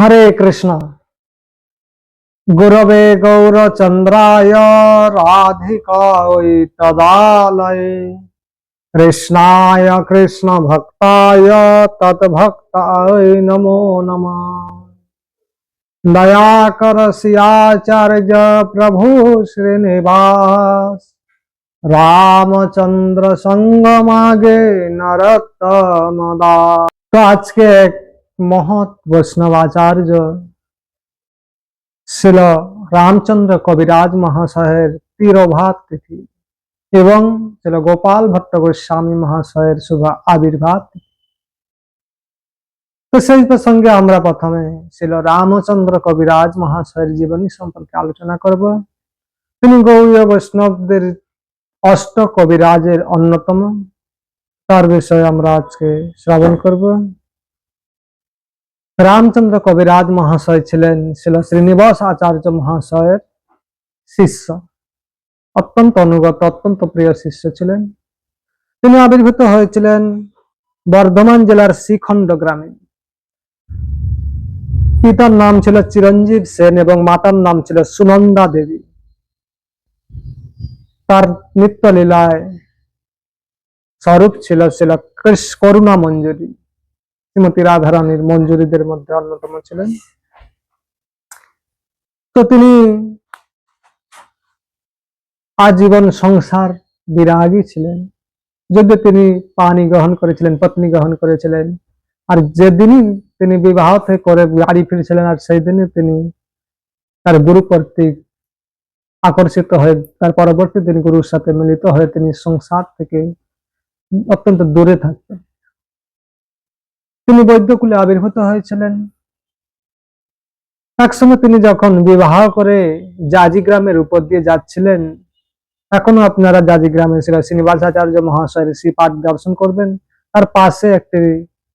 হরে কৃষ্ণ গুরবে গৌরচন্দ্রায় রাধিকায় তদালয়ে কৃষ্ণায় কৃষ্ণ ভক্তায় তৎভক্তায় নমো নমঃ দয়াকর সিয়াচার্য প্রভু শ্রীনিবাস রামচন্দ্র সঙ্গমাগে নরোত্তম দাস তো আজকে এক মহৎ বৈষ্ণবাচার্য ছিল রামচন্দ্র কবিরাজ মহাশয়ের তিরোভাত তিথি এবং ছিল গোপাল ভট্ট গোস্বামী মহাশয়ের শুভ আবির্ভাব তো সেই প্রসঙ্গে আমরা প্রথমে ছিল রামচন্দ্র কবিরাজ মহাশয়ের জীবনী সম্পর্কে আলোচনা করব। তিনি গৌরীয় বৈষ্ণবদের অষ্ট কবিরাজের অন্যতম। তার বিষয়ে আমরা আজকে শ্রবণ করব। রামচন্দ্র কবিরাজ মহাশয় ছিলেন, ছিল শ্রীনিবাস আচার্য মহাশয়ের শিষ্য। অত্যন্ত অনুগত, অত্যন্ত প্রিয় শিষ্য ছিলেন। তিনি আবির্ভূত হয়েছিলেন বর্ধমান জেলার শ্রীখণ্ড গ্রামে। পিতার নাম ছিল চিরঞ্জীব সেন এবং মাতার নাম ছিল সুনন্দা দেবী। তার নিত্য লীলায় স্বরূপ ছিল ছিল করুণা মঞ্জুরি শ্রীমতী রাধারানীর মঞ্জুরিদের মধ্যে অন্যতম ছিলেন। তো তিনি আজীবন সংসার বিরাগী ছিলেন। যদিও তিনি পানি গ্রহণ করেছিলেন, পত্নী গ্রহণ করেছিলেন, আর যেদিনই তিনি বিবাহ থেকে করে বাড়ি ফিরেছিলেন, আর সেই দিনই তিনি তার গুরু কর্তৃক আকর্ষিত হয়ে তার পরবর্তী দিন গুরুর সাথে মিলিত হয়ে তিনি সংসার থেকে অত্যন্ত দূরে থাকতেন। তিনি বৈদ্যকুলে আবির্ভূত হয়েছিলেন। একসময় তিনি যখন বিবাহ করে জাজি গ্রামের উপর দিয়ে যাচ্ছিলেন, এখনও আপনারা জাজি গ্রামে শ্রী শ্রীনিবাসাচার্য মহাশয়ের শ্রীপাঠ দর্শন করবেন। তার পাশে একটি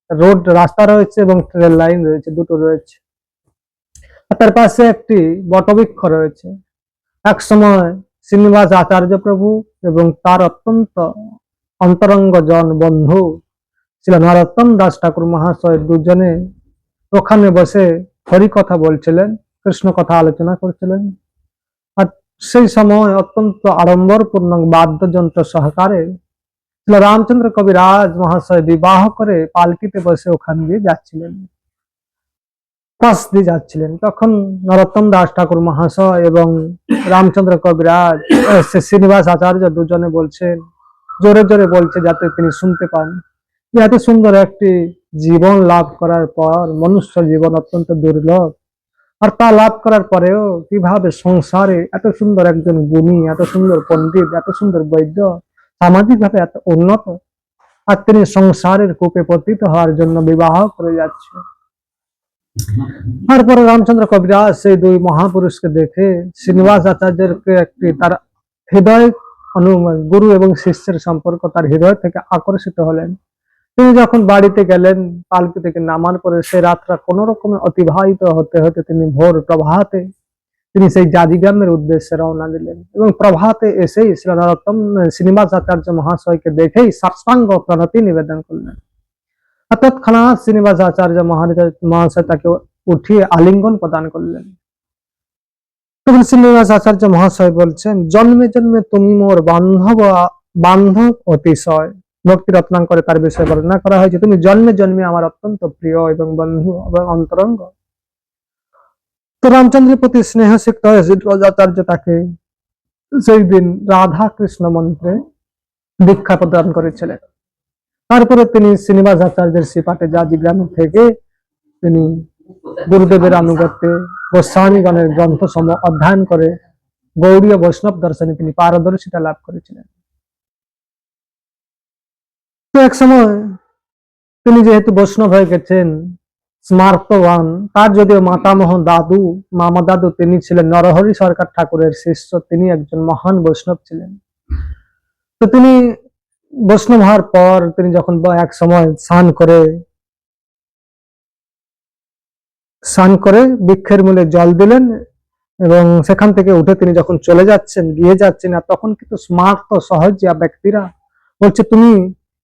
রোড রাস্তা রয়েছে এবং ট্রেন লাইন রয়েছে, দুটো রয়েছে। তার পাশে একটি বটবৃক্ষ রয়েছে। এক সময় শ্রীনিবাস আচার্য প্রভু এবং তার অত্যন্ত অন্তরঙ্গ জন বন্ধু ছিল নরোত্তম দাস ঠাকুর মহাশয় দুজনে ওখানে বসে হরি কথা বলছিলেন, কৃষ্ণ কথা আলোচনা করছিলেন। আর সেই সময় অত্যন্ত আড়ম্বরপূর্ণ বাদ্যযন্ত্র সহকারে ছিল রামচন্দ্র কবিরাজ মহাশয় বিবাহ করে পালকিতে বসে ওখান দিয়ে যাচ্ছিলেন। পাশ দিয়ে যাচ্ছিলেন। তখন নরোত্তম দাস ঠাকুর মহাশয় এবং রামচন্দ্র কবিরাজ শ্রী শ্রীনিবাস আচার্য দুজনে বলছেন, জোরে জোরে বলছে যাতে তিনি শুনতে পান। এত সুন্দর একটি জীবন লাভ করার পর মনুষ্য জীবন অত্যন্ত দুর্লভ। আর তা লাভ করার পরেও কীভাবে সংসারে এত সুন্দর একজন গুণী, এত সুন্দর পণ্ডিত, এত সুন্দর বৈদ্য সামাজিক ভাবে এত উন্নত, আর তিনি সংসারের কূপে পতিত হওয়ার জন্য বিবাহ করে যাচ্ছে। তারপরে রামচন্দ্র কবিরাজ সেই দুই মহাপুরুষকে দেখে শ্রীনিবাস আচার্যকে একটি তার হৃদয় গুরু এবং শিষ্যের সম্পর্ক তার হৃদয় থেকে আকর্ষিত হলেন। তিনি যখন বাড়িতে গেলেন, পালকি থেকে নামার পরে সেই রাতটা কোন রকমে অতিবাহিত হতে হতে তিনি ভোর প্রভাতে তিনি সেই জাজিগ্রামের উদ্দেশ্যে রওনা দিলেন এবং প্রভাতে এসেই শ্রী শ্রীনিবাস আচার্য মহাশয়কে দেখেই সাষ্টাঙ্গ প্রণতি নিবেদন করলেন। আর তৎক্ষণাৎ শ্রীনিবাস আচার্য মহারাজ, মহাশয় তাকে উঠিয়ে আলিঙ্গন প্রদান করলেন। তখন শ্রীনিবাস আচার্য মহাশয় বলছেন, জন্মে জন্মে তুমি মোর বান্ধব বান্ধব অতিশয়। ভক্তি রত্নাঙ্করে তার বিষয়ে বর্ণনা করা হয়েছে। তুমি জন্মে জন্মে আমার অত্যন্ত প্রিয় এবং বন্ধু এবং অন্তরঙ্গ। তো রামচন্দ্রের প্রতি স্নেহ সিক্ত হয়ে শ্রীরাজাচার্য তাকে সেই দিন রাধা কৃষ্ণ মন্ত্রে দীক্ষা প্রদান করেছিলেন। তারপরে তিনি শ্রীনিবাস আচার্যের শ্রীপাঠে জাজি গ্রাম থেকে তিনি গুরুদেবের আনুগত্যে গোস্বামীগণের গ্রন্থ সম অধ্যয়ন করে গৌড়ীয় বৈষ্ণব দর্শনে তিনি পারদর্শিতা লাভ করেছিলেন। তো এক সময় তিনি যেহেতু বৈষ্ণব হয়ে গেছেন, স্মার্তবান, তার যদিও মাতামহ দাদু, মামা দাদু, তিনি ছিলেন নরহরি সরকার ঠাকুরের শিষ্য, তিনি একজন মহান বৈষ্ণব ছিলেন। তো তিনি বৈষ্ণব হওয়ার পর তিনি যখন এক সময় স্নান করে স্নান করে বৃক্ষের মূলে জল দিলেন এবং সেখান থেকে উঠে তিনি যখন চলে যাচ্ছেন, গিয়ে যাচ্ছেন, আর তখন কিন্তু স্মার্ত সহজ ব্যক্তিরা বলছে, তুমি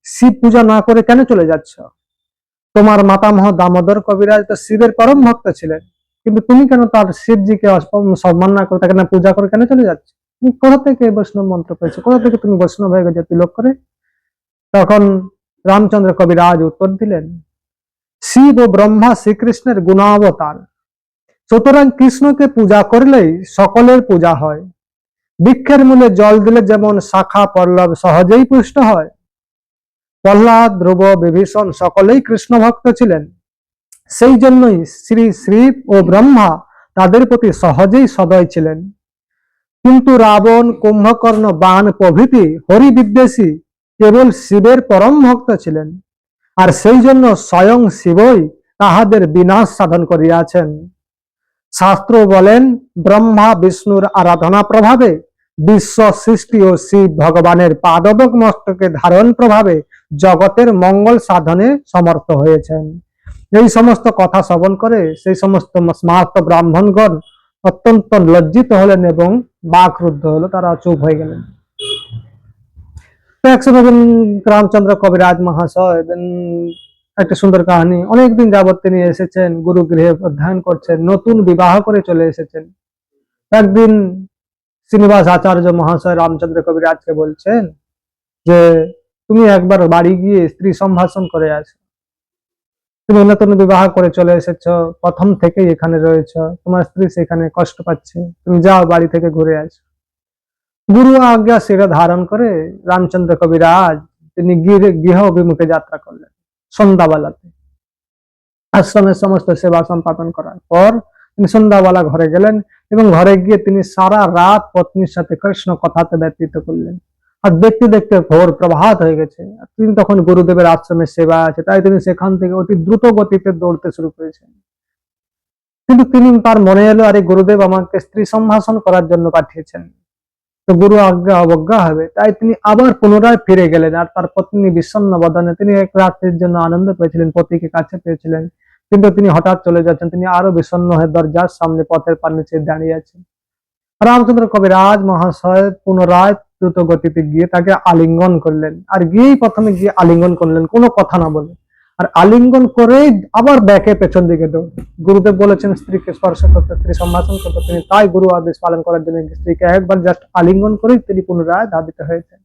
শিব পূজা না করে কেন চলে যাচ্ছ? তোমার মাতামহ দামোদর কবিরাজ তো শিবের পরম ভক্ত ছিলেন। কিন্তু তুমি কেন তার শিবজিকে সম্মান না করে তাকে না পূজা করে কেন চলে যাচ্ছ? তুমি কোথা থেকে বৈষ্ণব মন্ত্র পেয়েছ? কোথা থেকে তুমি বৈষ্ণব হয়ে গেছো তিলক করে? তখন রামচন্দ্র কবিরাজ উত্তর দিলেন, শিব ও ব্রহ্মা শ্রীকৃষ্ণের গুণাবতার। সুতরাং কৃষ্ণকে পূজা করলেই সকলের পূজা হয়। বৃক্ষের মূলে জল দিলে যেমন শাখা পল্লব সহজেই পুষ্ট হয় প্রহ্লাদ, ধ্রুব, বিভীষণ সকলেই কৃষ্ণ ভক্ত ছিলেন। সেই জন্যই শ্রী শ্রী ও ব্রহ্মা তাদের প্রতি সহজেই সদয় ছিলেন। কিন্তু রাবণ, কুম্ভকর্ণ, বাণ প্রভৃতি হরি বিদ্বেষী কেবল শিবের পরম ভক্ত ছিলেন। আর সেই জন্য স্বয়ং শিবই তাহাদের বিনাশ সাধন করিয়াছেন। শাস্ত্র বলেন, ব্রহ্মা বিষ্ণুর আরাধনা প্রভাবে বিশ্ব সৃষ্টি ও শিব ভগবানের পাদবক মস্তকে ধারণ প্রভাবে জগতের মঙ্গল সাধনে সমর্থ হয়েছেন। এই সমস্ত কথা শ্রবণ করে সেই সমস্ত স্মার্ত ব্রাহ্মণগণ অত্যন্ত লজ্জিত হলেন এবং বাক রুদ্ধ হলো, তারা চুপ হয়ে গেলেন। রামচন্দ্র কবিরাজ মহাশয় একটা সুন্দর কাহিনী, অনেকদিন যাবত তিনি এসেছেন গুরু গৃহে অধ্যয়ন করছেন, নতুন বিবাহ করে চলে এসেছেন। একদিন শ্রীনিবাস আচার্য মহাশয় রামচন্দ্র কবিরাজকে বলছেন যে তুমি একবার বাড়ি গিয়ে স্ত্রী সম্ভাষণ করে আসো। তুমি নতুন বিবাহ করে চলে এসেছ, প্রথম থেকেই এখানে রয়েছ, তোমার স্ত্রী সেখানে কষ্ট পাচ্ছে, তুমি যাও বাড়ি থেকে ঘুরে আসো। গুরু আজ্ঞা সেটা ধারণ করে রামচন্দ্র কবিরাজ তিনি গৃহ অভিমুখে যাত্রা করলেন সন্ধ্যাবেলাতে। আশ্রমের সমস্ত সেবা সম্পাদন করার পর তিনি সন্ধ্যাবেলা ঘরে গেলেন এবং ঘরে গিয়ে তিনি সারা রাত পত্নীর সাথে কৃষ্ণ কথাতে ব্যতীত করলেন। আর দেখতে দেখতে ভোর প্রভাত হয়ে গেছে। তিনি তখন গুরুদেবের আশ্রমের সেবা আছে, তাই তিনি সেখান থেকে অতি দ্রুত গতিতে দৌড়তে শুরু করেছেন। কিন্তু তিনি তার মনে এলো, আরে গুরুদেব, আমাকে স্ত্রী সম্ভাষণ করার জন্য পাঠিয়েছেন। তো গুরু আজ্ঞা অবজ্ঞা হবে। তাই তিনি আবার পুনরায় ফিরে গেলেন, আর তার পত্নী বিষণ্ণ বদনে তিনি এক রাত্রির জন্য আনন্দ পেয়েছিলেন, পতিকে কাছে পেয়েছিলেন। কিন্তু তিনি হঠাৎ চলে যাচ্ছেন, তিনি আরও বিষণ্ণ হয়ে দরজার সামনে পথের পার নিচে দাঁড়িয়ে আছেন। রামচন্দ্র কবিরাজ মহাশয় পুনরায় দ্রুত গতিতে গিয়ে তাকে আলিঙ্গন করলেন। আর গিয়েই প্রথমে গিয়ে আলিঙ্গন করলেন, কোনো কথা না বলে। আর আলিঙ্গন করেই আবার ব্যাকে পেছন দিকে দৌড়। গুরুদেব বলেছেন, স্ত্রীকে স্পর্শ করতে, স্ত্রী সম্ভাষণ করতে। তিনি তাই গুরু আদেশ পালন করার জন্য স্ত্রীকে একবার জাস্ট আলিঙ্গন করেই তিনি পুনরায় ধাবিত হয়েছেন।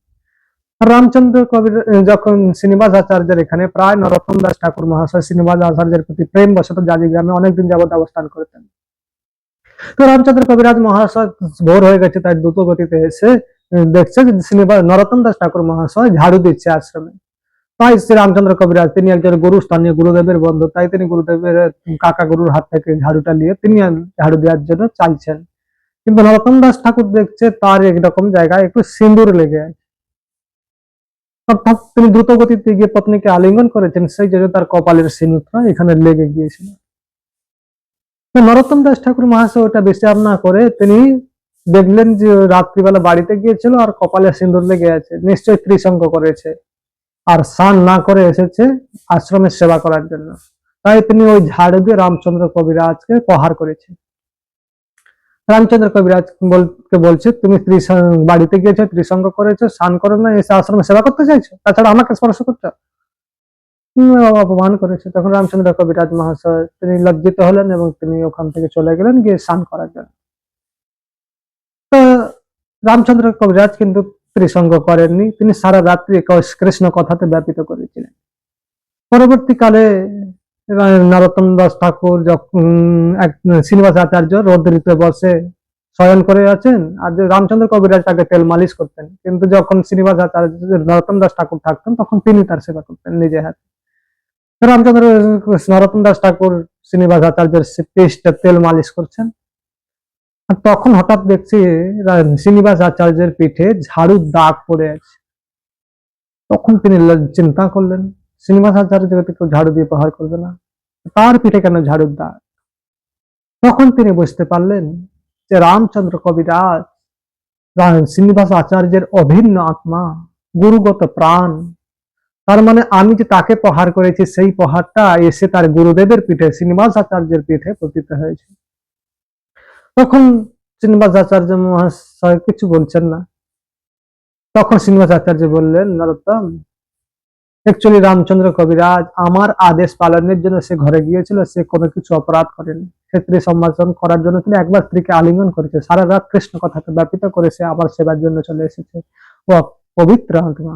রামচন্দ্র কবির যখন শ্রীনিবাস আচার্যের এখানে প্রায় নরোত্তম দাস ঠাকুর মহাশয় শ্রীনিবাস আচার্যের প্রতি প্রেম বশত জাজি গ্রামে অনেকদিন যাবত অবস্থান করতেন তো রামচন্দ্র কবিরাজ মহাশয় ভোর হয়ে গেছে, তাই দ্রুত গতিতে এসে দেখছে যে শ্রীনিবাস নরোত্তম দাস ঠাকুর মহাশয় ঝাড়ু দিচ্ছে আশ্রমে। তাই শ্রী রামচন্দ্র কবিরাজ, তিনি একজন গুরু, স্থানীয় গুরুদেবের বন্ধু, তাই তিনি গুরুদেবের কাকা গুরুর হাত থেকে ঝাড়ুটা নিয়ে তিনি ঝাড়ু দেওয়ার জন্য চাইছেন। কিন্তু নরোত্তম দাস ঠাকুর দেখছে তার একরকম জায়গায় একটু সিঁদুর লেগে আছে। অর্থাৎ তিনি দ্রুত গতিতে গিয়ে পত্নীকে আলিঙ্গন করেছেন, সেই জন্য তার কপালের সিঁদুরটা এখানে লেগে গিয়েছিল। নরোত্তম দাস ঠাকুর মহাশয় ওটা বিচার না করে তিনি দেখলেন যে রাত্রিবেলা বাড়িতে গিয়েছিল আর কপালে সিঁদুর লেগে আছে, নিশ্চয়ই ত্রিসঙ্গ করেছে। আর স্নান না করে এসেছে আশ্রমের সেবা করার জন্য। তাই তিনি ওই ঝাড়ু দিয়ে রামচন্দ্র কবিরাজকে প্রহার করেছে। রামচন্দ্র কবিরাজ বলকে বলছে, তুমি বাড়িতে গিয়েছো, ত্রিসঙ্গ করেছ, স্নান করো না, এসে আশ্রমে সেবা করতে চাইছো? তাছাড়া আমাকে স্পর্শ করছ? অপমান করেছে। তখন রামচন্দ্র কবিরাজ মহাশয় তিনি লজ্জিত হলেন এবং তিনি ওখান থেকে চলে গেলেন গিয়ে স্নান করার জন্য। রামচন্দ্র কবিরাজ কিন্তু ত্রিসঙ্গ করেননি। তিনি সারা রাত্রি কৃষ্ণ কথাতে ব্যাপিত করেছিলেন। পরবর্তীকালে নরোত্তম দাস ঠাকুর যখন এক, শ্রীনিবাস আচার্য রৌদ্রিতে বসে শয়ন করে আছেন, আর রামচন্দ্র কবিরাজ তাকে তেল মালিশ করতেন। কিন্তু যখন শ্রীনিবাস আচার্য নরোত্তম দাস ঠাকুর থাকতেন, তখন তিনি তার সেবা করতেন নিজে হাতে। রামচন্দ্র নরোত্তম দাস ঠাকুর শ্রীনিবাস আচার্যের পেস্টে তেল মালিশ করছেন। আর তখন হঠাৎ দেখছি শ্রীনিবাস আচার্যের পিঠে ঝাড়ুর দাগ পড়ে আছে। তখন তিনি চিন্তা করলেন, শ্রীনিবাস আচার্য কেউ ঝাড়ু দিয়ে প্রহার করবে না। তার পিঠে কেন ঝাড়ুর দাগ? তখন তিনি বুঝতে পারলেন যে রামচন্দ্র কবিরাজ শ্রীনিবাস আচার্যের অভিন্ন আত্মা, গুরুগত প্রাণ। তার মানে আমি যে তাকে প্রহার করেছি, সেই প্রহারটা এসে তার গুরুদেবের পিঠে, শ্রীনিবাস আচার্যের পিঠে পতিত হয়েছে। তখন শ্রীনিবাস আচার্য মহাশয় কিছু বলছেন না। তখন শ্রীনিবাস আচার্য বললেন, নরোত্তম অ্যাকচুয়ালি রামচন্দ্র কবিরাজ আমার আদেশ পালনের জন্য সে ঘরে গিয়েছিল, সে কোনো কিছু অপরাধ করেনি। ক্ষেত্রে সম্ভাষণ করার জন্য তিনি একবার স্ত্রীকে আলিঙ্গন করেছে। সারা রাত কৃষ্ণ কথাকে ব্যাপিত করে সে আবার সেবার জন্য চলে এসেছে। ও পবিত্র আত্মা।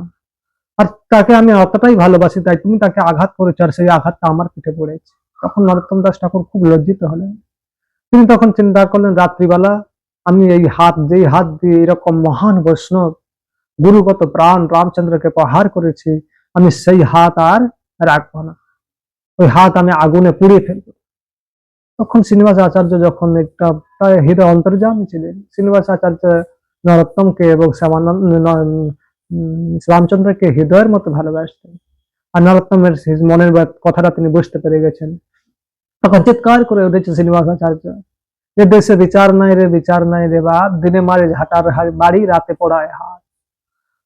আর তাকে আমি অতটাই ভালোবাসি, তাই তুমি তাকে আঘাত করেছ, আর সেই আঘাতটা আমার পিঠে পড়েছে। তখন নরোত্তম দাস ঠাকুর খুব লজ্জিত হলেন। তিনি তখন চিন্তা করলেন, রাত্রিবেলা আমি এই হাত, যেই হাত দিয়ে এরকম মহান বৈষ্ণব গুরুগত প্রাণ রামচন্দ্রকে প্রহার করেছি, আমি সেই হাত আর রাখব না। ওই হাত আমি আগুনে পুড়িয়ে ফেলব। তখন শ্রীনিবাস আচার্য যখন একটা প্রায় হৃদয় অন্তর্যামী ছিলেন, শ্রীনিবাস আচার্য নরোত্তমকে এবং শ্যামানন্দ রামচন্দ্রকে হৃদয়ের মতো ভালোবাসতেন। আর নরোত্তমের মনের কথাটা তিনি বুঝতে পেরে গেছেন। তখন চিৎকার করে উঠেছে শ্রীনিবাস আচার্য যে দেশে বিচার নাই রে বিচার নাই রে বাপ দিনে মারে ঝাঁটার বাড়ি রাতে পড়ায় হাত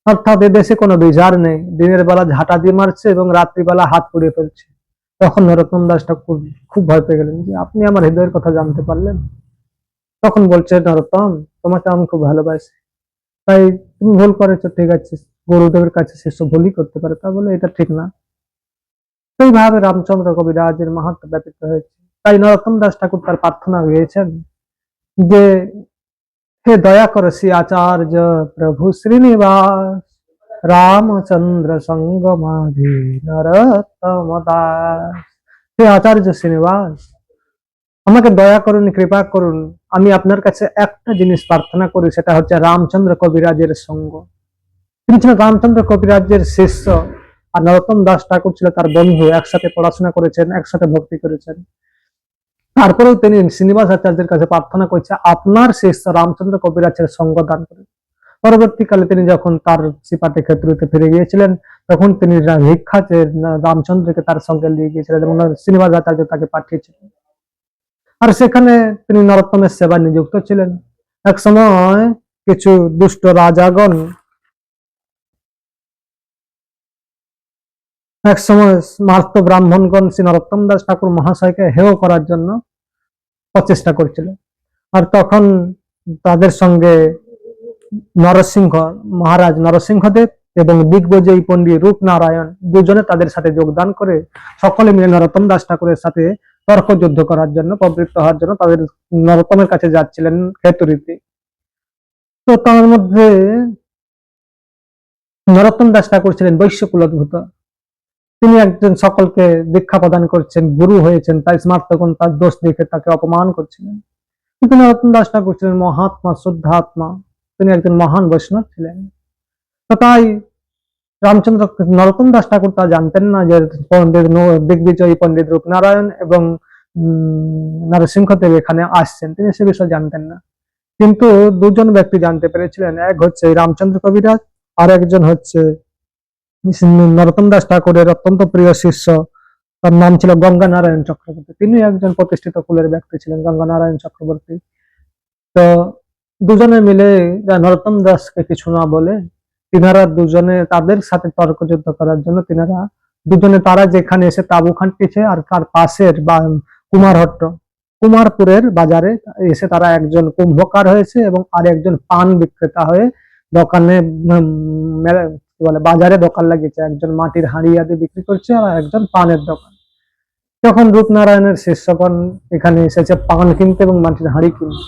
অর্থাৎ দেশে কোনো বিচার নেই দিনের বেলা ঝাঁটা দিয়ে মারছে এবং রাত্রিবেলা হাত পুড়িয়ে ফেলছে তখন নরোত্তম দাসটা খুব খুব ভয় পেয়ে গেলেন যে আপনি আমার হৃদয়ের কথা জানতে পারলেন তখন বলছে নরোত্তম তোমাকে আমি খুব ভালোবাসি তাই তুমি ভুল করেছ ঠিক আছে গুরুদেবের কাছে সেসব ভুলই করতে পারে তা বলে এটা ঠিক না সেইভাবে রামচন্দ্র কবিরাজের মাহাত্ম ব্যাপিত হয়েছে। তাই নরোত্তম দাস ঠাকুর তার প্রার্থনা গিয়েছেন যে, হে দয়া করে শ্রী আচার্য প্রভু শ্রীনিবাস, রামচন্দ্র সঙ্গমাধি নরোত্তম দাস, হে আচার্য শ্রীনিবাস, আমাকে দয়া করুন, কৃপা করুন, আমি আপনার কাছে একটা জিনিস প্রার্থনা করি, সেটা হচ্ছে রামচন্দ্র কবিরাজের সঙ্গ। তিনি ছিলেন রামচন্দ্র কবিরাজের শিষ্য। আর নরোত্তম দাস ঠাকুর ছিল তার বন্ধু একসাথে পড়াশোনা করেছেন, একসাথে ভক্তি করেছেন। তারপরেও তিনি শ্রীনিবাস আচার্যের কাছে প্রার্থনা করছে, আপনার শিষ্য রামচন্দ্র কবিরাজের সঙ্গ দান করেন। পরবর্তীকালে তিনি যখন তার সিপাটে ক্ষেত্রতে ফিরে গিয়েছিলেন, তখন তিনি না- রামচন্দ্রকে তার সঙ্গে নিয়ে গিয়েছিলেন এবং শ্রীনিবাস আচার্য তাকে পাঠিয়েছিলেন। আর সেখানে তিনি নরোত্তমের সেবায় নিযুক্ত ছিলেন। এক সময় কিছু দুষ্ট রাজাগণ এক সময় মার্ত ব্রাহ্মণগণ শ্রী নরোত্তম দাস ঠাকুর মহাশয়কে হেয় করার জন্য প্রচেষ্টা করছিল। আর তখন তাদের সঙ্গে নরসিংহ, মহারাজ নরসিংহদেব এবং দিগ্বজয়ী পণ্ডিত রূপনারায়ণ দুজনে তাদের সাথে যোগদান করে সকলে মিলে নরোত্তম দাস ঠাকুরের সাথে তর্ক যুদ্ধ করার জন্য প্রবৃত্ত হওয়ার জন্য তাদের নরোত্তমের কাছে যাচ্ছিলেন খেতুরিতে তো তার মধ্যে নরোত্তম দাস ঠাকুর ছিলেন বৈশ্য কুলোদ্ভূত তিনি একজন সকলকে দীক্ষা প্রদান করছেন, গুরু হয়েছেন, তাই স্মার্তগণ তার দোষ দেখে তাকে অপমান করছিলেন। কিন্তু নরোত্তম দাস ঠাকুর ছিলেন মহাত্মা, শুদ্ধাত্মা। তিনি একজন মহান বৈষ্ণব ছিলেন। তো তাই রামচন্দ্র নরোত্তম দাস ঠাকুর তা জানতেন না যে পণ্ডিত দিগ্বিজয়ী পণ্ডিত রূপনারায়ণ এবং নরসিংহদেব এখানে আসছেন। তিনি সে বিষয়ে জানতেন না। কিন্তু দুজন ব্যক্তি জানতে পেরেছিলেন। এক হচ্ছে রামচন্দ্র কবিরাজ আর একজন হচ্ছে নরোত্তম দাস ঠাকুরের অত্যন্ত প্রিয় শিষ্য। তার নাম ছিল গঙ্গা নারায়ণ চক্রবর্তী। তিনি একজন প্রতিষ্ঠিত কুলের ব্যক্তি ছিলেন গঙ্গা নারায়ণ চক্রবর্তী। তো দুজনে মিলে নরোত্তম দাসকে কিছু না বলে তিনারা দুজনে তাদের সাথে তর্কযুদ্ধ করার জন্য তিনারা দুজনে তারা যেখানে এসে তাবু খাটিয়েছে আর তার পাশের বা কুমারহট্ট, কুমারপুরের বাজারে এসে তারা একজন কুম্ভকার হয়েছে এবং আর একজন পান বিক্রেতা হয়ে দোকানে বলে, বাজারে দোকান লাগিয়েছে। একজন মাটির হাঁড়ি বিক্রি করছে আর একজন পানের দোকান। যখন রূপনারায়ণের শিষ্যগণ এখানে এসেছে পান কিনতে এবং মাটির হাঁড়ি কিনতে,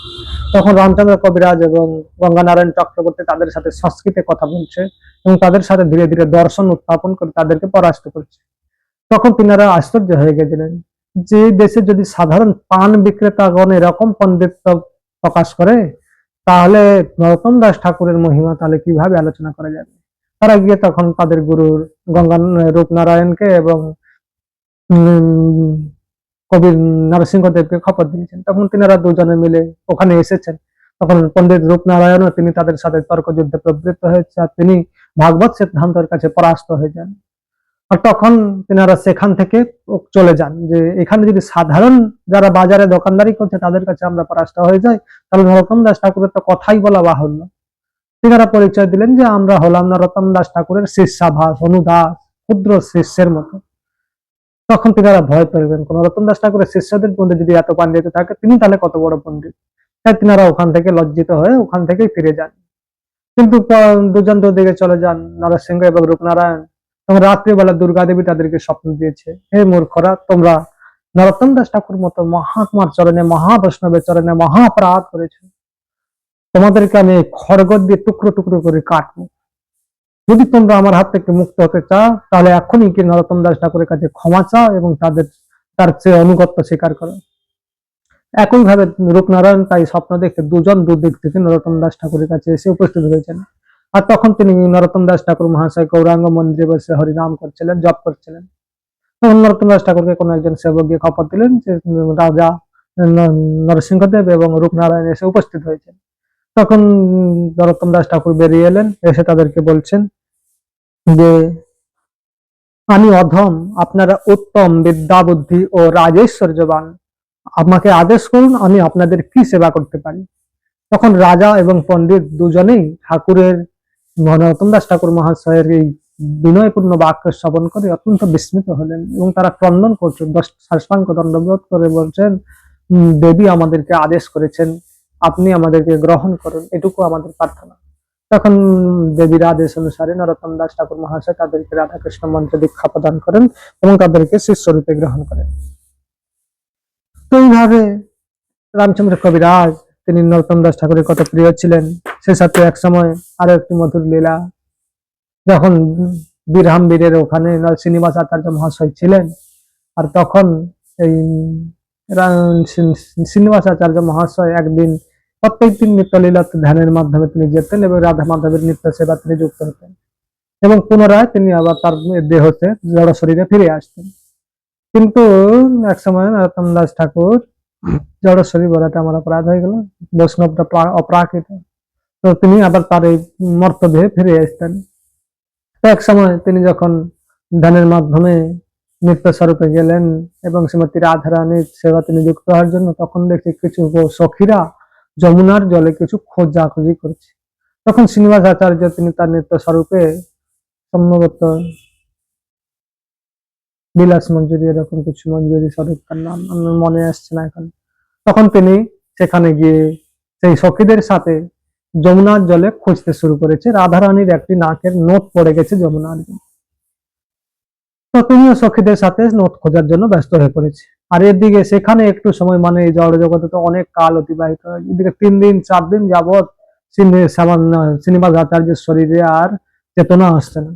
তখন রামচন্দ্র কবিরাজ এবং গঙ্গানারায়ণ চক্রবর্তী তাদের সাথে সংস্কৃতে কথা বলছে এবং তাদের সাথে ধীরে ধীরে দর্শন উত্থাপন করে তাদেরকে পরাস্ত করছে। তখন তিনারা আশ্চর্য হয়ে গেছিলেন যে দেশে যদি সাধারণ পান বিক্রেতাগণ এরকম পণ্ডিত্য প্রকাশ করে, তাহলে নরোত্তম দাস ঠাকুরের মহিমা তাহলে কীভাবে আলোচনা করা যাবে? তারা গিয়ে তখন তাদের গুরুর গঙ্গা রূপনারায়ণকে এবং উম, কবি নরসিংহদেবকে খবর দিয়েছেন। তখন তিনারা দুজনে মিলে ওখানে এসেছেন। তখন পণ্ডিত রূপনারায়ণও তিনি তাদের সাথে তর্কযুদ্ধে প্রবৃত্ত হয়েছে আর তিনি ভাগবত সিদ্ধান্তের কাছে পরাস্ত হয়ে যান। আর তখন তিনারা সেখান থেকে চলে যান যে এখানে যদি সাধারণ যারা বাজারে দোকানদারি করছে তাদের কাছে আমরা পরাস্ত হয়ে যাই তাহলে নরোত্তম দাস ঠাকুরের তো কথাই বলা বাহুল্য। তিনারা পরিচয় দিলেন যে আমরা হলাম নরোত্তম দাস ঠাকুরের শিষ্যাভাস অনুদাস ক্ষুদ্র শিষ্যের মতো। তখন তিনারা ভয় পেলেন, কোন রতন দাস ঠাকুরের শিষ্যদের মধ্যে যদি এত পাণ্ডিত থাকে, তিনি তাহলে কত বড় পণ্ডিত? তাই তিনারা ওখান থেকে লজ্জিত হয়ে ওখান থেকেই ফিরে যান। কিন্তু দুজন দুদিকে চলে যান, নরসিংহ এবং রূপনারায়ণ। এবং রাত্রিবেলা দুর্গা দেবী তাদেরকে স্বপ্ন দিয়েছে, হে মূর্খরা, তোমরা নরোত্তম দাস ঠাকুর মতো মহাত্মার চরণে, মহাবৈষ্ণবের চরণে মহাপরাধ করেছে। তোমাদেরকে আমি এই খড়গ দিয়ে টুকরো টুকরো করে কাটবো। যদি তোমরা আমার হাত থেকে মুক্ত হতে চাও, তাহলে এখনই কি নরোত্তম দাস ঠাকুরের কাছে ক্ষমা চাও এবং তাদের, তার চেয়ে অনুগত্য স্বীকার করো। একইভাবে রূপনারায়ণ তাই স্বপ্ন দেখে দুজন দুদিক থেকে নরোত্তম দাস ঠাকুরের কাছে এসে উপস্থিত হয়েছেন। আর তখন তিনি নরোত্তম দাস ঠাকুর মহাশয় গৌরাঙ্গ মন্দিরে বসে হরিনাম করছিলেন, জপ করছিলেন। তখন নরোত্তম দাস ঠাকুরকে কোনো একজন সেবক গিয়ে খবর দিলেন যে রাজা নরসিংহদেব এবং রূপনারায়ণ এসে উপস্থিত হয়েছেন। তখন নরোত্তম দাস ঠাকুর বেরিয়ে এলেন, এসে তাদেরকে বলছেন যে, আমি অধম, আপনারা উত্তম বিদ্যা বুদ্ধি ও রাজৈশ্বর্যবান আমাকে আদেশ করুন, আমি আপনাদের কি সেবা করতে পারি? তখন রাজা এবং পণ্ডিত দুজনেই ঠাকুরের নরোত্তম দাস ঠাকুর মহাশয়ের এই বিনয়পূর্ণ বাক্য শ্রবণ করে অত্যন্ত বিস্মিত হলেন এবং তারা ক্রন্দন করছেন, দশ সাষ্টাঙ্গ দণ্ডবোধ করে বলছেন দেবী আমাদেরকে আদেশ করেছেন আমাদেরকে গ্রহণ করুন, এটুকু আমাদের প্রার্থনা। তখন দেবীর আদেশ অনুসারে নরোত্তম দাস ঠাকুর মহাশয় তাদেরকে রাধাকৃষ্ণ মন্ত্র দীক্ষা প্রদান করেন এবং তাদেরকে শিষ্যরূপে গ্রহণ করেন। তো এইভাবে রামচন্দ্র কবিরাজ, তিনি নরোত্তম দাস ঠাকুরের কত প্রিয় ছিলেন, সে সাথে এক সময় আরও একটি মধুর লীলা, যখন বীরহাম বীরের ওখানে শ্রীনিবাস আচার্য মহাশয় ছিলেন, আর তখন এই শ্রীনিবাস আচার্য মহাশয় একদিন প্রত্যেকদিন নিত্যলীলাতে ধ্যানের মাধ্যমে তিনি যেতেন এবং রাধা মাধবের নিত্য সেবা তিনি যুক্ত হতেন। এবং পুনরায় তিনি আবার তার দেহতে জড় শরীরে ফিরে আসতেন। কিন্তু এক সময় নরোত্তম দাস ঠাকুর জড় শরীর বলাটা আমার অপরাধ হয়ে গেল, বৈষ্ণবটা অপ্রাকৃত। তো তিনি আবার তার এই মর্তদেহে ফিরে আসতেন। তো এক সময় তিনি যখন ধ্যানের মাধ্যমে নিত্য স্বরূপে গেলেন এবং শ্রীমতী রাধারানীর সেবা তিনি যুক্ত হওয়ার জন্য, তখন দেখছি কিছু সখীরা যমুনার জলে কিছু খোঁজাখুঁজি করেছে। তখন শ্রীনিবাস আচার্য তিনি তার নৃত্য স্বরূপে সম্ভবত বিলাস মঞ্জুরি, এরকম কিছু মঞ্জুরি স্বরূপ তার নাম আমার মনে আসছে না এখন। তখন তিনি সেখানে গিয়ে সেই সখীদের সাথে যমুনার জলে খুঁজতে শুরু করেছে। রাধারানীর একটি নাকের নোট পড়ে গেছে যমুনার জলে। তো তুমিও সখীদের সাথে নোট খোঁজার জন্য ব্যস্ত হয়ে পড়েছে। আর এদিকে সেখানে একটু সময় মানে এই জড় জগতে তো অনেক কাল অতিবাহিত এদিকে তিন দিন, চার দিন যাবৎ শ্রীনিবাস আচার্যের শরীরে আর চেতনা আসছে না।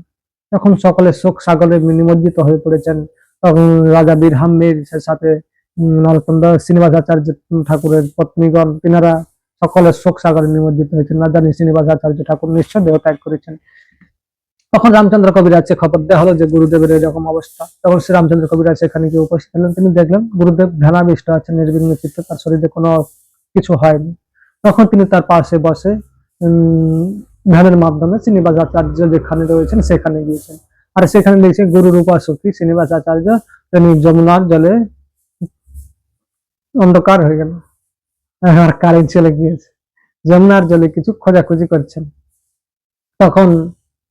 তখন সকলে শোক সাগরে নিমজ্জিত হয়ে পড়েছেন। তখন রাজা বীরহাম্বির সে সাথে দাস শ্রীনিবাস আচার্য ঠাকুরের পত্নীগণ, তিনারা সকলে শোক সাগরে নিমজ্জিত হয়েছেন। না জানি শ্রীনিবাস আচার্য ঠাকুর নিশ্চয় দেহ ত্যাগ করেছেন। তখন রামচন্দ্র কবিরাজকে খবর দেওয়া হলো যে গুরুদেবের এরকম অবস্থা। তখন শ্রী রামচন্দ্র কবিরাজ সেখানে গিয়ে উপস্থিত হলেন। তিনি দেখলেন গুরুদেব ধ্যানাবিষ্ট আছেন, নির্বিঘ্ন চিত্ত, তার শরীরে কোনো কিছু হয়নি। তখন তিনি তার পাশে বসে ধ্যানের মাধ্যমে শ্রীনিবাস আচার্য যেখানে রয়েছেন সেখানে গিয়েছেন। আর সেখানে দেখছি গুরুর উপাসকি শ্রীনিবাস আচার্য, তিনি যমুনার জলে অন্ধকার হয়ে গেল আর কারেন্ট চলে গিয়েছে। যমুনার জলে কিছু খোঁজাখুঁজি করছেন। তখন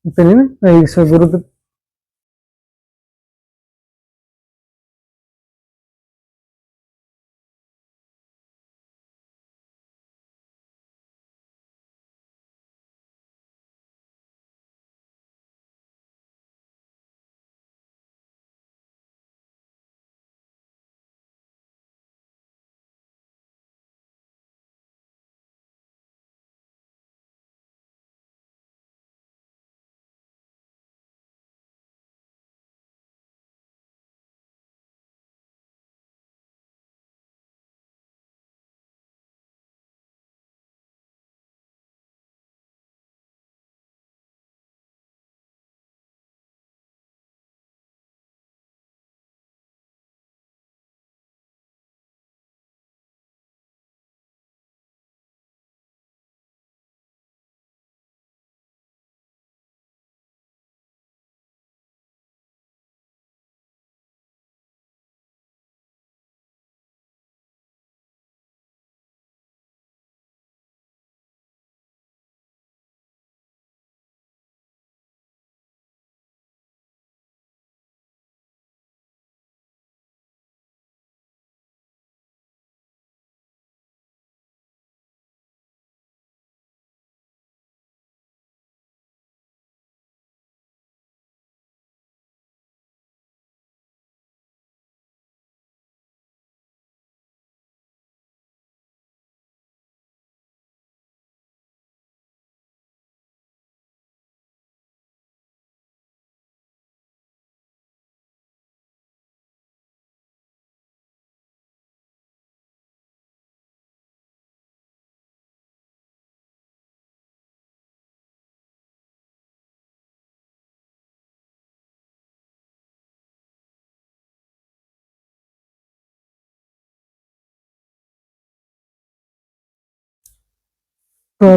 তিনি এই সে গুরুদেব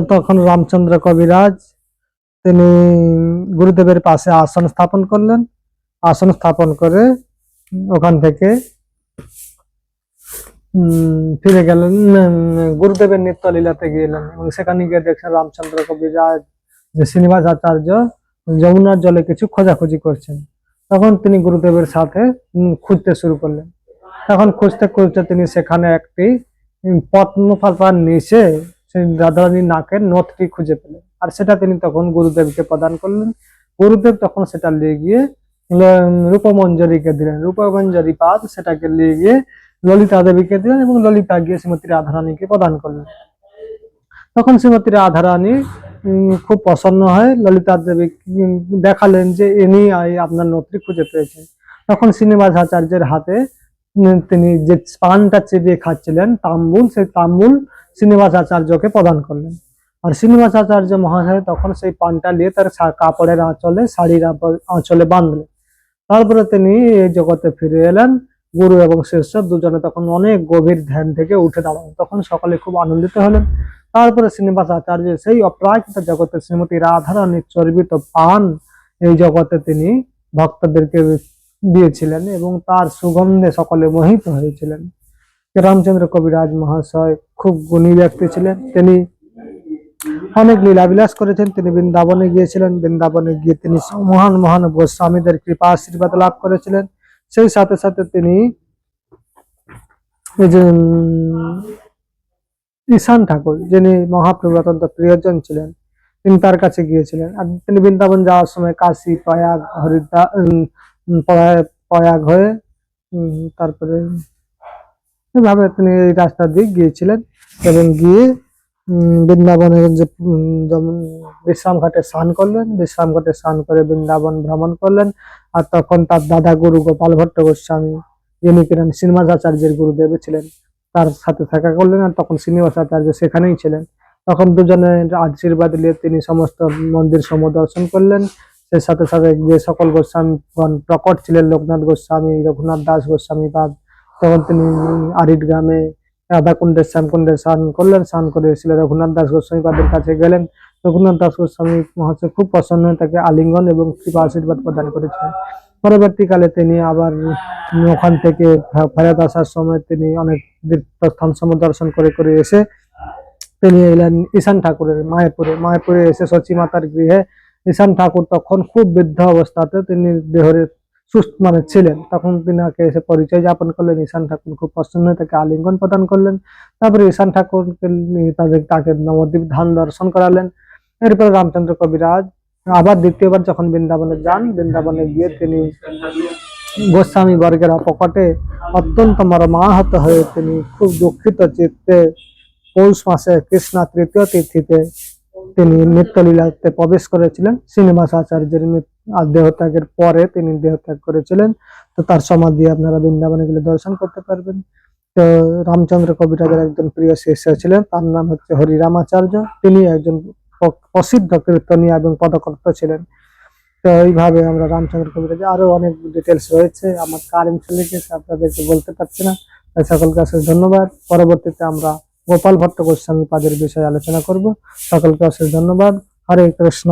তখন রামচন্দ্র কবিরাজ তিনি গুরুদেবের পাশে আসন স্থাপন করলেন। আসন স্থাপন করে ওখান থেকে ফিরে গেলেন গুরুদেবের নিত্যলীলাতে গেলেন এবং সেখানে গিয়ে দেখছেন রামচন্দ্র কবিরাজ যে শ্রীনিবাস আচার্য যমুনার জলে কিছু খোঁজাখুঁজি করছেন। তখন তিনি গুরুদেবের সাথে খুঁজতে শুরু করলেন। তখন খুঁজতে খুঁজতে তিনি সেখানে একটি উম, পদ্মফালপার নিচে সেই রাধারানীর নাকের নথটি খুঁজে পেলেন। আর সেটা তিনি তখন গুরুদেবকে প্রদান করলেন। গুরুদেব তখন সেটা নিয়ে গিয়ে রূপমঞ্জরীকে দিলেন। রূপমঞ্জরী পাদ সেটাকে নিয়ে গিয়ে ললিতা দেবীকে দিলেন এবং ললিতা গিয়ে শ্রীমতী রাধারানীকে প্রদান করলেন। তখন শ্রীমতী রাধারানী খুব প্রসন্ন হয়। ললিতা দেবী দেখালেন যে ইনি আপনার নথি খুঁজে পেয়েছেন। তখন শ্রীনিবাস আচার্যের হাতে তিনি যে পানটা চেপে খাচ্ছিলেন, তাম্বুল, সেই তাম্বুল শ্রীনিবাস আচার্যকে প্রদান করলেন। আর শ্রীনিবাস আচার্য মহাশয় তখন সেই পানটা নিয়ে তার কাপড়ের আঁচলে, শাড়ির আঁচলে বাঁধলেন। তারপরে তিনি এই জগতে ফিরে এলেন। গুরু এবং শিষ্য দুজনে তখন অনেক গভীর ধ্যান থেকে উঠে দাঁড়ালেন। তখন সকলে খুব আনন্দিত হলেন। তারপরে শ্রীনিবাস আচার্য সেই অপ্রাকৃত জগতে শ্রীমতী রাধারানীর চর্বিত পান এই জগতে তিনি ভক্তদেরকে দিয়েছিলেন এবং তার সুগন্ধে সকলে মোহিত হয়েছিলেন। রামচন্দ্র কবিরাজ মহাশয় খুব গুণী ব্যক্তি ছিলেন। তিনি অনেক লীলাবিলাস করেছেন। তিনি বৃন্দাবনে গিয়েছিলেন। বৃন্দাবনে গিয়ে তিনি মহান মহান গোস্বামীদের কৃপা আশীর্বাদ লাভ করেছিলেন। সেই সাথে সাথে তিনি ঈশান ঠাকুর, যিনি মহাপ্রভু অত্যন্ত প্রিয়জন ছিলেন, তিনি তার কাছে গিয়েছিলেন। আর তিনি বৃন্দাবন যাওয়ার সময় কাশী, প্রয়াগ, হরিদ্বার প্রয়াগ- হয়ে তারপরে এভাবে তিনি এই রাস্তা দিয়ে গিয়েছিলেন এবং গিয়ে উম, বৃন্দাবনের যে যেমন বিশ্রাম ঘাটে স্নান করলেন বিশ্রাম ঘাটে স্নান করে বৃন্দাবন ভ্রমণ করলেন। আর তখন তার দাদা গুরু গোপাল ভট্ট গোস্বামী যিনি কিনা শ্রীনিবাস আচার্যের গুরুদেব ছিলেন তার সাথে দেখা করলেন আর তখন শ্রীনিবাস আচার্য সেখানেই ছিলেন। তখন দুজনের আশীর্বাদ নিয়ে তিনি সমস্ত মন্দির সমূহ দর্শন করলেন। সে সাথে সাথে যে সকল গোস্বামীগণ প্রকট ছিলেন লোকনাথ গোস্বামী রঘুনাথ দাস গোস্বামী বাদ তখন তিনি আরিট গ্রামে রাধাকুণ্ডের শ্যামকুণ্ডে স্নান করলেন। স্নান করে এসেছিলেন রঘুনাথ দাস গোস্বামী পাদের কাছে গেলেন। রঘুনাথ দাস গোস্বামী মহাশয় খুব প্রসন্ন, তাকে আলিঙ্গন এবং কৃপা আশীর্বাদ প্রদান করেছিলেন। পরবর্তীকালে তিনি আবার ওখান থেকে ফেরত আসার সময় তিনি অনেক তীর্থস্থান সমূহ দর্শন করে করে এসে তিনি এলেন ঈশান ঠাকুরের মায়াপুরে। মায়াপুরে এসে সচী মাতার গৃহে ঈশান ঠাকুর তখন খুব বৃদ্ধ অবস্থাতে তিনি দেহরে সুস্থ মানে ছিলেন। তখন তিনাকে এসে পরিচয় যাপন করলেন, ঈশান ঠাকুর খুব প্রসন্ন তাকে আলিঙ্গন প্রদান করলেন। তারপরে ঈশান ঠাকুরকে তাদের, তাকে নবদ্বীপ ধাম দর্শন করালেন। এরপর রামচন্দ্র কবিরাজ, আবার দ্বিতীয়বার যখন বৃন্দাবনে যান, বৃন্দাবনে গিয়ে তিনি গোস্বামী বর্গের অপকটে অত্যন্ত মর্মাহত হয়ে তিনি খুব দুঃখিত চিত্তে পৌষ মাসে কৃষ্ণা তৃতীয় তিথিতে তিনি নিত্যলীলাতে প্রবেশ করেছিলেন। শ্রীনিবাস আচার্যের মৃত- আর দেহত্যাগের পরে তিনি দেহত্যাগ করেছিলেন। তো তার সমাধি আপনারা বৃন্দাবনে গেলে দর্শন করতে পারবেন। তো রামচন্দ্র কবিরাজের একজন প্রিয় শিষ্য ছিলেন, তার নাম হচ্ছে হরিরামাচার্য। তিনি একজন প্রসিদ্ধ কীর্তনীয় এবং পদকর্তা ছিলেন। তো এইভাবে আমরা রামচন্দ্র কবিরাজে আরও অনেক ডিটেলস রয়েছে। আমার কারেন্ট লেগেছে আপনাদেরকে বলতে পারছি না। তাই সকলকে অশেষ ধন্যবাদ। পরবর্তীতে আমরা গোপাল ভট্ট গোস্বামী পাদের বিষয়ে আলোচনা করব। সকলকে অশেষ ধন্যবাদ। হরে কৃষ্ণ